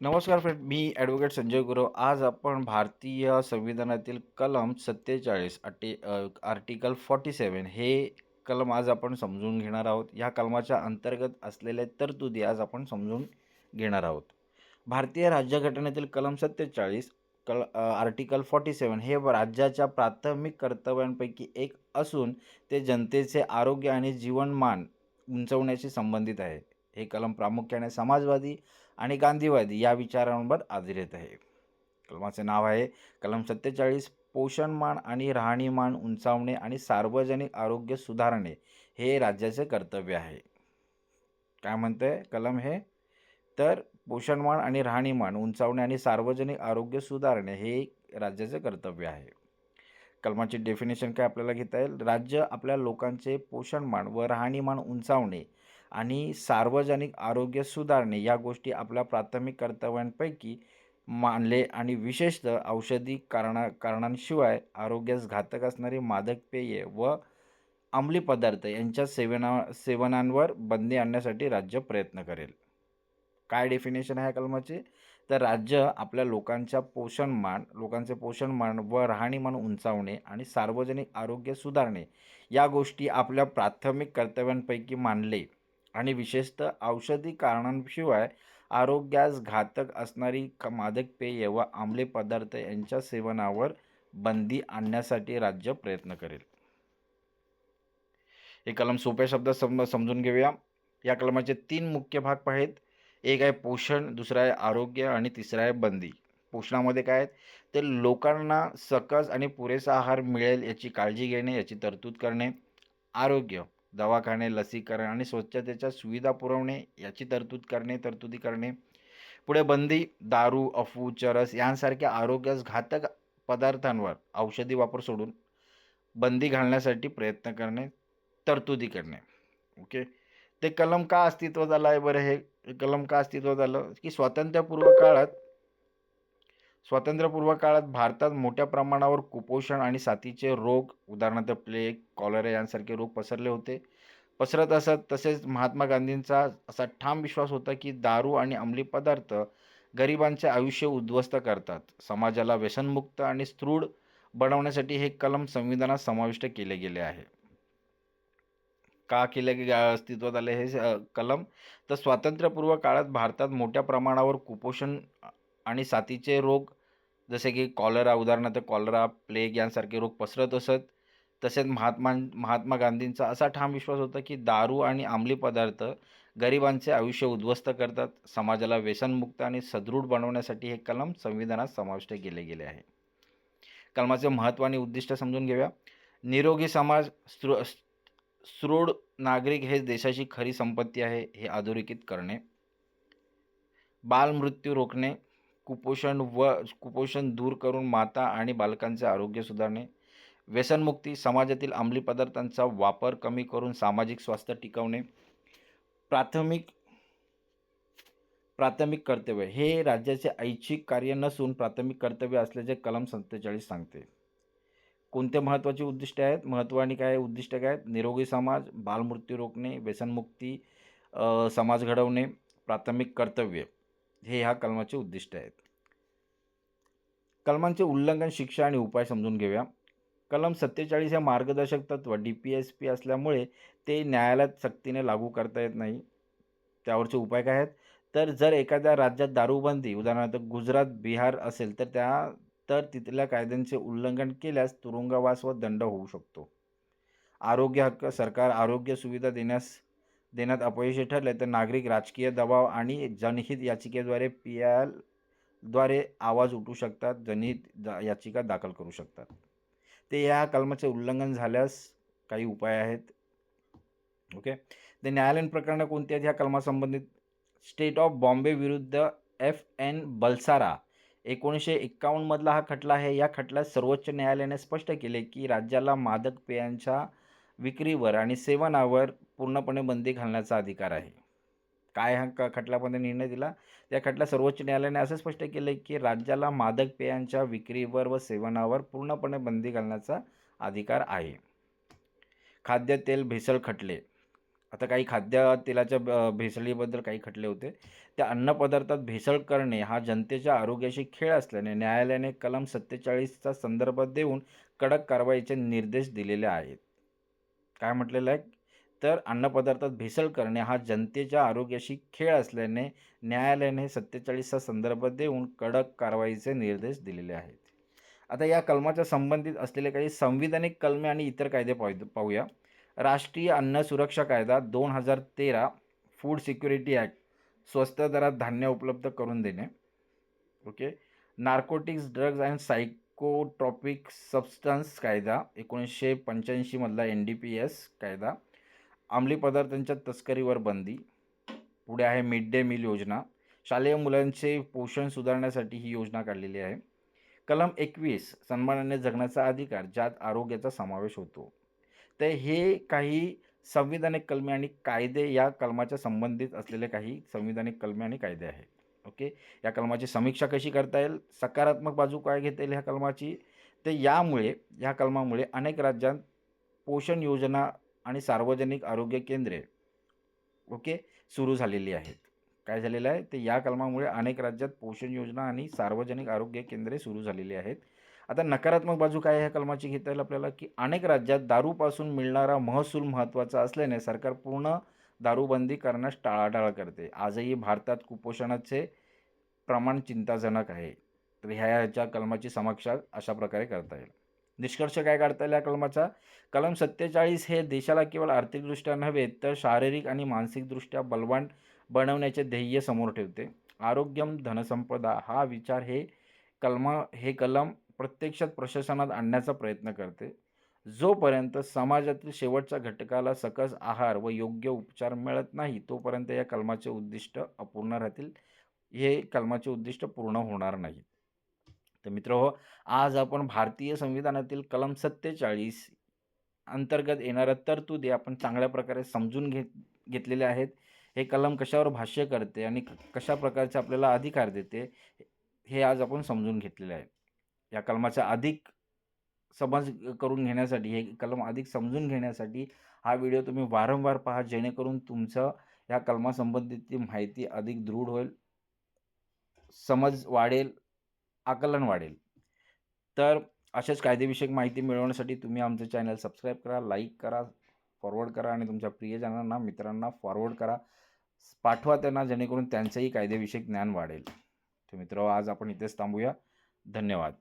नमस्कार फ्रेंड मी ॲडव्होकेट संजय गुरव. आज आपण भारतीय संविधानातील कलम सत्तेचाळीस अटी आर्टिकल फॉर्टी सेवन हे कलम आज आपण समजून घेणार आहोत. या कलमाच्या अंतर्गत असलेल्या तरतुदी आज आपण समजून घेणार आहोत. भारतीय राज्यघटनेतील कलम सत्तेचाळीस कल आर्टिकल फॉर्टी सेवन हे राज्याच्या प्राथमिक कर्तव्यांपैकी एक असून ते जनतेचे आरोग्य आणि जीवनमान उंचवण्याशी संबंधित आहे. हे कलम प्रामुख्याने समाजवादी आणि गांधीवादी या विचारांवर आधारित आहे. कलमाचे नाव आहे कलम सत्तेचाळीस पोषणमान आणि राहणीमान उंचावणे आणि सार्वजनिक आरोग्य सुधारणे हे राज्याचे कर्तव्य आहे. काय म्हणतंय कलम हे? तर पोषणमान आणि राहणीमान उंचावणे आणि सार्वजनिक आरोग्य सुधारणे हे राज्याचे कर्तव्य आहे. कलमाची डेफिनेशन काय आपल्याला घेता येईल? राज्य आपल्या लोकांचे पोषणमान व राहणीमान उंचावणे आणि सार्वजनिक आरोग्य सुधारणे या गोष्टी आपल्या प्राथमिक कर्तव्यांपैकी मानले आणि विशेषतः औषधी कारणा कारणांशिवाय आरोग्यास घातक असणारी मादक पेये व अंमली पदार्थ यांच्या सेवना सेवनांवर बंदी आणण्यासाठी राज्य प्रयत्न करेल. काय डेफिनेशन आहे कलमाचे? तर राज्य आपल्या लोकांच्या पोषणमान लोकांचे पोषणमान व राहणीमान उंचावणे आणि सार्वजनिक आरोग्य सुधारणे या गोष्टी आपल्या प्राथमिक कर्तव्यांपैकी मानले आणि विशेषतः औषधी कारणांशिवाय आरोग्यास घातक असणारी मादक पेय व आंमले पदार्थ यांच्या सेवनावर बंदी आणण्यासाठी राज्य प्रयत्न करेल. हे कलम सोप्या शब्दात सम समजून घेऊया. या कलमाचे तीन मुख्य भाग आहेत. एक आहे पोषण दुसरा आहे आरोग्य आणि तिसरा आहे बंदी. पोषणामध्ये काय आहेत? ते लोकांना सकस आणि पुरेसा आहार मिळेल याची काळजी घेणे याची तरतूद करणे आरोग्य. दवाखाने लसीकरण आणि स्वच्छतेच्या सुविधा पुरवणे याची तरतूद करणे तरतुदी करणे पुढे बंदी दारू अफू चरस यांसारख्या आरोग्यास घातक पदार्थांवर औषधी वापर सोडून बंदी घालण्यासाठी प्रयत्न करणे तरतुदी करणे. ओके? ते कलम का अस्तित्वात आलं आहे बरं हे? कलम का अस्तित्वात आलं? की स्वातंत्र्यपूर्व काळात स्वातंत्र्यपूर्व काळात भारतात मोठ्या प्रमाणावर कुपोषण आणि साथीचे रोग उदाहरणार्थ प्लेग कॉलरा यांसारखे रोग पसरले होते. पसरत असत तसेच महात्मा गांधींचा असा ठाम विश्वास होता की दारू आणि अंमली पदार्थ गरिबांचे आयुष्य उद्ध्वस्त करतात. समाजाला व्यसनमुक्त आणि स्थृढ बनवण्यासाठी हे कलम संविधानात समाविष्ट केले गेले आहे. का केले गे अस्तित्वात आले हे कलम? तर स्वातंत्र्यपूर्व काळात भारतात मोठ्या प्रमाणावर कुपोषण आणि साथीचे रोग जसे की कॉलरा उदाहरणार्थ कॉलरा प्लेग यांसारखे रोग पसरत असत. तसेच महात्मा महात्मा गांधींचा असा ठाम विश्वास होता की दारू आणि अंमली पदार्थ गरिबांचे आयुष्य उद्ध्वस्त करतात. समाजाला व्यसनमुक्त आणि सदृढ बनवण्यासाठी हे कलम संविधानात समाविष्ट केले गेले आहे. कलमाचे महत्त्व आणि उद्दिष्ट समजून घेऊया. निरोगी समाज स्त्रू सृढ नागरिक हे देशाची खरी संपत्ती आहे हे अधोरेखित करणे. बालमृत्यू रोखणे. कुपोषण व कुपोषण दूर करून माता आणि बालकांचे आरोग्य सुधारणे व्यसनमुक्ती समाजातील अंमली पदार्थांचा वापर कमी करून सामाजिक स्वास्थ्य टिकवणे प्राथमिक प्राथमिक कर्तव्य. हे राज्याचे ऐच्छिक कार्य नसून प्राथमिक कर्तव्य असल्याचे कलम सत्तेचाळीस सांगते. कोणते महत्त्वाची उद्दिष्ट आहेत? महत्त्व आणि काय उद्दिष्ट काय आहेत? निरोगी समाज बालमृत्यू रोखणे व्यसनमुक्ती समाज घडवणे प्राथमिक कर्तव्य. हे ह्या कलमाचे उद्दिष्ट आहेत. कलमांचे उल्लंघन शिक्षा आणि उपाय समजून घेऊया. कलम सत्तेचाळीस हे मार्गदर्शक तत्व डी पी एस पी असल्यामुळे ते न्यायालयात सक्तीने लागू करता येत नाही. त्यावरचे उपाय काय आहेत? तर जर एखाद्या राज्यात दारूबंदी उदाहरणार्थ गुजरात बिहार असेल तर त्या तर तिथल्या कायद्यांचे उल्लंघन केल्यास तुरुंगवास व दंड होऊ शकतो. आरोग्य हक्क सरकार आरोग्य सुविधा देण्यास देण्यात अपयशी ठरले तर नागरिक राजकीय दबाव आणि जनहित याचिकेद्वारे पी एलद्वारे आवाज उठू शकतात जनहित याचिका दाखल करू शकतात. ते या कलमाचे उल्लंघन झाल्यास काही उपाय आहेत. ओके. ते न्यायालयीन प्रकरणं कोणती आहेत? ह्या कलमासंबंधित स्टेट ऑफ बॉम्बे विरुद्ध एफ एन बलसारा एकोणीसशे एक्कावन्नमधला हा खटला आहे. या खटल्यात सर्वोच्च न्यायालयाने स्पष्ट केले की राज्याला मादक पेयांच्या विक्रीवर आणि सेवनावर पूर्णपणे बंदी घालण्याचा अधिकार आहे काय हा क खटल्यामध्ये निर्णय दिला या खटल्यात सर्वोच्च न्यायालयाने असं स्पष्ट केलं की राज्याला मादक पेयांच्या विक्रीवर व सेवनावर पूर्णपणे बंदी घालण्याचा अधिकार आहे खाद्यतेल भेसळ खटले आता काही खाद्यतेलाच्या ब भेसळीबद्दल काही खटले होते. त्या अन्नपदार्थात भेसळ करणे हा जनतेच्या आरोग्याशी खेळ असल्याने न्यायालयाने कलम सत्तेचाळीसचा संदर्भ देऊन कडक कारवाईचे निर्देश दिलेले आहेत. काय म्हटलेलं आहे? तर अन्नपदार्थात भेसळ करणे हा जनतेच्या आरोग्याशी खेळ असल्याने न्यायालयाने सत्तेचाळीसचा संदर्भ देऊन कडक कारवाईचे निर्देश दिलेले आहेत. आता या कलमाच्या संबंधित असलेले काही संविधानिक कलमे आणि इतर कायदे पाहू पाहूया. राष्ट्रीय अन्न सुरक्षा कायदा 2013 फूड सिक्युरिटी ॲक्ट स्वस्त दरात धान्य उपलब्ध करून देणे. Okay. Narcotics, drugs and psychotropic substance कायदा एकोणीसशे पंच्याऐंशीमधला एन-डी-पी-एस कायदा. अंमली पदार्थांच्या तस्करीवर बंदी. पुढे आहे मिड डे मील योजना. शालेय मुलांचे पोषण सुधारण्यासाठी ही योजना काढलेली आहे. कलम 21 सन्मानाने जगण्याचा अधिकार ज्यात आरोग्याचा समावेश होतो. तर हे काही संविधानिक कलमे आणि कायदे या कलमाच्या संबंधित असलेले काही संविधानिक कलमे आणि कायदे आहेत. ओके. या कलमाची समीक्षा कशी करता येईल? सकारात्मक बाजू काय घेता येईल ह्या कलमाची? तर यामुळे ह्या कलमामुळे अनेक राज्यांत पोषण योजना आणि सार्वजनिक आरोग्य केंद्रे ओके सुरू झालेली आहेत. काय झालेलं आहे? तर या कलमामुळे अनेक राज्यात पोषण योजना आणि सार्वजनिक आरोग्य केंद्रे सुरू झालेली आहेत. आता नकारात्मक बाजू काय ह्या कलमाची घेता येईल आपल्याला, की अनेक राज्यात दारूपासून मिळणारा महसूल महत्त्वाचा असल्याने सरकार पूर्ण दारूबंदी करण्यास टाळाटाळ करते. आजही भारतात कुपोषणाचे प्रमाण चिंताजनक आहे. तर ह्या ह्याच्या कलमाची समीक्षा अशा प्रकारे करता येईल. निष्कर्ष काय काढता येईल या कलमाचा? कलम 47 हे देशाला केवळ आर्थिकदृष्ट्या नव्हे तर शारीरिक आणि मानसिकदृष्ट्या बलवान बनवण्याचे ध्येय समोर ठेवते. आरोग्यम धनसंपदा हा विचार हे कलम हे कलम प्रत्यक्षात प्रशासनात आणण्याचा प्रयत्न करते. जोपर्यंत समाजातील शेवटच्या घटकाला सकस आहार व योग्य उपचार मिळत नाही, तोपर्यंत या कलमाचे उद्दिष्ट अपूर्ण राहतील. हे कलमाचे उद्दिष्ट पूर्ण होणार नाहीत. तर मित्र हो आज आपण भारतीय संविधानातील कलम 47 अंतर्गत येणाऱ्या तरतुदी आपण चांगल्या प्रकारे समजून घेत घेतलेल्या आहेत. हे कलम कशावर भाष्य करते आणि कशा प्रकारचे आपल्याला अधिकार देते, हे आज आपण समजून घेतलेले आहे. या कलमाचा अधिक समज करून घेण्यासाठी, हे कलम अधिक समजून घेण्यासाठी हा व्हिडिओ तुम्ही वारंवार पहा, जेणेकरून तुमचं या कलमासंबंधीची माहिती अधिक दृढ होईल. समज वाढेल, आकलन वाढेल. तर अशाच कायदेविषयक माहिती मिळवण्यासाठी तुम्ही आमचं चॅनल सबस्क्राईब करा, लाईक करा, फॉरवर्ड करा आणि तुमच्या प्रियजनांना, मित्रांना फॉरवर्ड करा. पाठवा त्यांना जेणेकरून त्यांचंही कायदेविषयक ज्ञान वाढेल. तर मित्र आज आपण इथेच थांबूया. धन्यवाद.